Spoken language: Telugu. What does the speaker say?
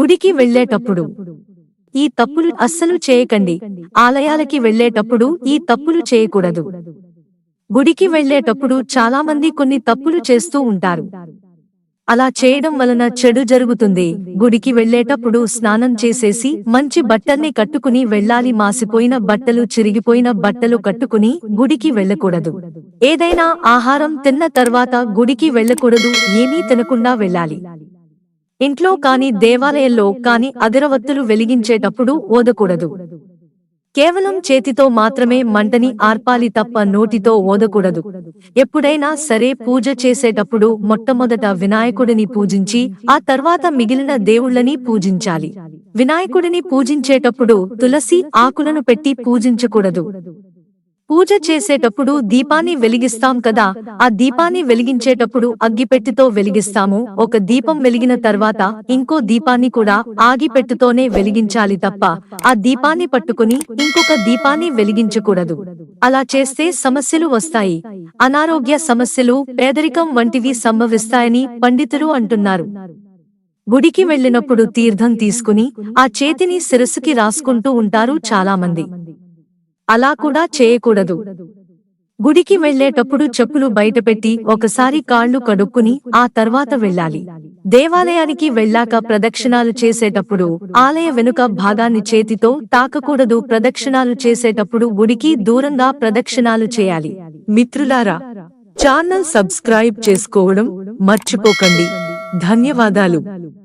గుడికి వెళ్ళేటప్పుడు. ఈ తప్పులు అస్సలు చేయకండి. ఆలయాలకి వెళ్ళేటప్పుడు ఈ తప్పులు చేయకూడదు. గుడికి వెళ్ళేటప్పుడు చాలామంది కొన్ని తప్పులు చేస్తూ ఉంటారు. అలా చేయడం వలన చెడు జరుగుతుంది. గుడికి వెళ్ళేటప్పుడు స్నానం చేసేసి మంచి బట్టల్ని కట్టుకుని వెళ్ళాలి. మాసిపోయిన బట్టలు చిరిగిపోయిన బట్టలు కట్టుకుని గుడికి వెళ్ళకూడదు. ఏదైనా ఆహారం తిన్న తర్వాత గుడికి వెళ్ళకూడదు. ఏమీ తినకుండా వెళ్ళాలి. ఇంట్లో కాని దేవాలయంలో కాని అగరవత్తులు వెలిగించేటప్పుడు ఓదకూడదు. కేవలం చేతితో మాత్రమే మంటని ఆర్పాలి తప్ప నోటితో ఓదకూడదు. ఎప్పుడైనా సరే పూజ చేసేటప్పుడు మొట్టమొదట వినాయకుడిని పూజించి ఆ తర్వాత మిగిలిన దేవుళ్ళని పూజించాలి. వినాయకుడిని పూజించేటప్పుడు తులసి ఆకులను పెట్టి పూజించకూడదు. పూజ చేసేటప్పుడు దీపాన్ని వెలిగిస్తాం కదా ఆ దీపాన్ని వెలిగించేటప్పుడు అగ్గిపెట్టితో వెలిగిస్తాము ఒక దీపం వెలిగిన తర్వాత ఇంకో దీపాన్ని కూడా ఆగిపెట్టుతోనే వెలిగించాలి తప్ప ఆ దీపాన్ని పట్టుకుని ఇంకొక దీపాన్ని వెలిగించకూడదు. అలా చేస్తే సమస్యలు వస్తాయి. అనారోగ్య సమస్యలు పేదరికం వంటివి సంభవిస్తాయని పండితులు అంటున్నారు. గుడికి వెళ్ళినప్పుడు తీర్థం తీసుకుని ఆ చేతిని శిరస్సుకి రాసుకుంటూ ఉంటారు చాలామంది. అలా కూడా చేయకూడదు. గుడికి వెళ్ళేటప్పుడు చెప్పులు బయటపెట్టి ఒకసారి కాళ్ళు కడుక్కుని ఆ తర్వాత వెళ్ళాలి. దేవాలయానికి వెళ్ళాక ప్రదక్షిణాలు చేసేటప్పుడు ఆలయ వెనుక భాగాన్ని చేతితో తాకకూడదు. ప్రదక్షిణాలు చేసేటప్పుడు గుడికి దూరంగా ప్రదక్షిణాలు చేయాలి. మిత్రులారా ఛానల్ సబ్స్క్రైబ్ చేసుకోవడం మర్చిపోకండి. ధన్యవాదాలు.